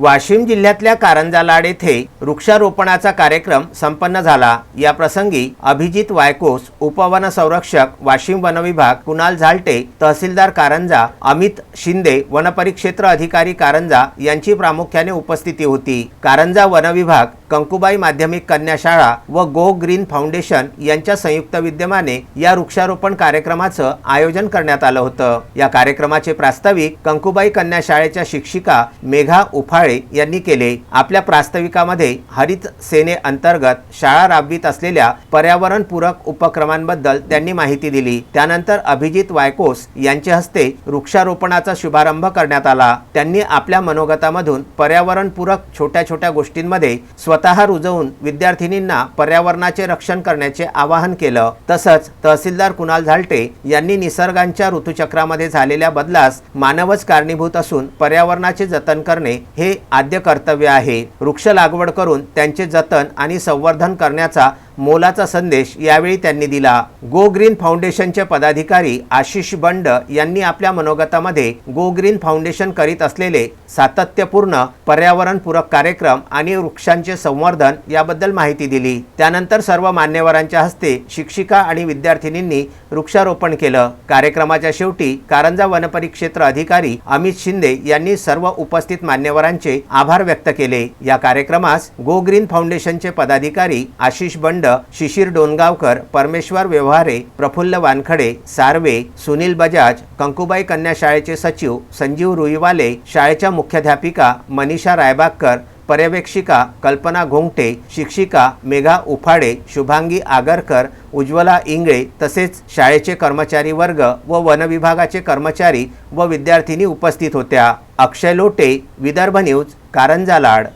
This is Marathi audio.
वाशिम जिल्ह्यातल्या कारंजा लाड येथे वृक्षारोपणाचा कार्यक्रम संपन्न झाला. या प्रसंगी अभिजित वायकोस उपवन संरक्षक वाशिम वनविभाग कुणाल झालटे तहसीलदार कारंजा अमित शिंदे वनपरिक्षेत्र अधिकारी कारंजा यांची प्रामुख्याने उपस्थिती होती. कारंजा वनविभाग कंकुबाई माध्यमिक कन्या शाळा व गो ग्रीन फाउंडेशन यांच्या संयुक्त विद्यमाने या वृक्षारोपण कार्यक्रमाचं आयोजन करण्यात आलं होतं. या कार्यक्रमाचे प्रास्ताविक कंकुबाई कन्या शाळेच्या शिक्षिका मेघा उफाळे यांनी केले. आपल्या प्रास्ताविकामध्ये हरित सेने अंतर्गत शाळा राबवित असलेल्या पर्यावरणपूरक उपक्रमांबद्दल त्यांनी माहिती दिली. त्यानंतर अभिजित वायकोस यांच्या हस्ते वृक्षारोपणाचा शुभारंभ करण्यात आला. त्यांनी आपल्या मनोगतामधून पर्यावरणपूरक छोट्या छोट्या गोष्टींमध्ये स्वतः रुजवून विद्यार्थिनींना पर्यावरणाचे रक्षण करण्याचे आवाहन केलं. तसंच तहसीलदार कुणाल झालटे यांनी निसर्गांच्या ऋतुचक्रामध्ये झालेल्या बदलास मानवच कारणीभूत असून पर्यावरणाचे जतन करणे हे आद्य कर्तव्य आहे. वृक्ष लागवड करून त्यांचे जतन आणि संवर्धन करण्याचा मोलाचा संदेश यावेळी त्यांनी दिला. गो ग्रीन फाउंडेशनचे पदाधिकारी आशिष बंड यांनी आपल्या मनोगतामध्ये गो ग्रीन फाउंडेशन करीत असलेले सातत्यपूर्ण पर्यावरणपूरक कार्यक्रम आणि वृक्षांचे संवर्धन याबद्दल माहिती दिली. त्यानंतर सर्व मान्यवरांच्या हस्ते शिक्षिका आणि विद्यार्थिनींनी वृक्षारोपण केलं. कार्यक्रमाच्या शेवटी कारंजा वनपरिक्षेत्र अधिकारी अमित शिंदे यांनी सर्व उपस्थित मान्यवरांचे आभार व्यक्त केले. या कार्यक्रमास गो ग्रीन फाउंडेशनचे पदाधिकारी आशिष बंड शिशिर डोनगावकर परमेश्वर व्यवहारे प्रफुल्ल वानखडे सार्वे सुनील बजाज कंकुबाई कन्या शाळेचे सचिव संजीव रुईवाले शाळेच्या मुख्याध्यापिका मनीषा रायबागकर पर्यवेक्षिका कल्पना घोंगटे शिक्षिका मेघा उफाडे शुभांगी आगरकर उज्ज्वला इंगळे तसेच शाळेचे कर्मचारी वर्ग व वनविभागाचे कर्मचारी व विद्यार्थिनी उपस्थित होत्या. अक्षय लोटे विदर्भ न्यूज कारंजा लाड